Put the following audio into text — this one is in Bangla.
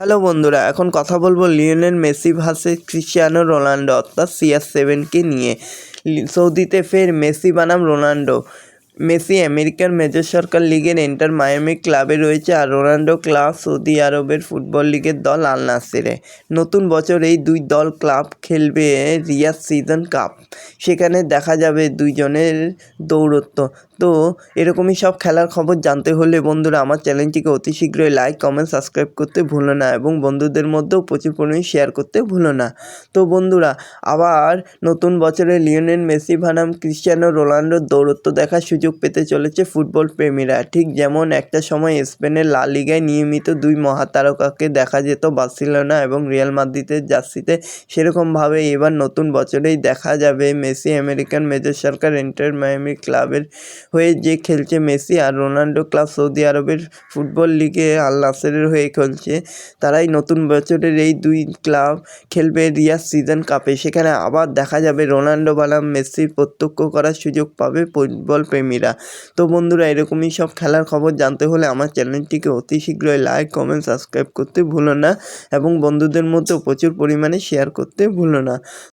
হ্যালো বন্ধুরা, এখন কথা বলব Lionel Messi versus Cristiano Ronaldo, অর্থাৎ সিআর সেভেনকে নিয়ে। সৌদিতে ফের মেসি বানাম রোনাল্ডো। মেসি আমেরিকার মেজর সরকার লিগের এন্টার মায়ামি ক্লাবে রয়েছে আর রোনাল্ডো ক্লাব সৌদি আরবের ফুটবল লিগের দল আল নাসেরে নতুন বছর এই দুই দল ক্লাব খেলবে রিয়াদ সিজন কাপ সেখানে দেখা যাবে দুইজনের দৌরত্ব। তো এরকমই সব খেলার খবর জানতে হলে বন্ধুরা আমার চ্যানেলটিকে অতি শীঘ্রই লাইক কমেন্ট সাবস্ক্রাইব করতে ভুলো না এবং বন্ধুদের মধ্যেও প্রচুর পরিমাণে শেয়ার করতে ভুলো না। তো বন্ধুরা, আবার নতুন বছরে লিওনেল মেসি, ভানাম, ক্রিশ্চিয়ানো রোনাল্ডোর দৌরত্ব দেখার সুযোগ পেতে চলেছে ফুটবল প্রেমীরা। ঠিক যেমন একটা সময় স্পেনের লা লিগায় নিয়মিত দুই মহাতারকাকে দেখা যেত বার্সেলোনা এবং রিয়াল মাদ্রিদের জার্সিতে। সেরকমভাবে এবার নতুন বছরেই দেখা যাবে মেসি, আমেরিকান মেজর সরকার এন্টার মায়ামি ক্লাবের হয়ে যে খেলছে মেসি আর রোনাল্ডো ক্লাব সৌদি আরবের ফুটবল লিগে আল নাসেরের হয়ে খেলছে। তারাই নতুন বছরের এই দুই ক্লাব খেলবে রিয়াদ সিজন কাপে। সেখানে আবার দেখা যাবে রোনাল্ডো বানাম মেসির প্রত্যক্ষ করার সুযোগ পাবে ফুটবল প্রেমীরা। তো বন্ধুরা, এরকমই সব খেলার খবর জানতে হলে আমার চ্যানেলটিকে অতি শীঘ্রই লাইক, কমেন্ট, সাবস্ক্রাইব করতে ভুলো না এবং বন্ধুদের মধ্যেও প্রচুর পরিমাণে শেয়ার করতে ভুলো না।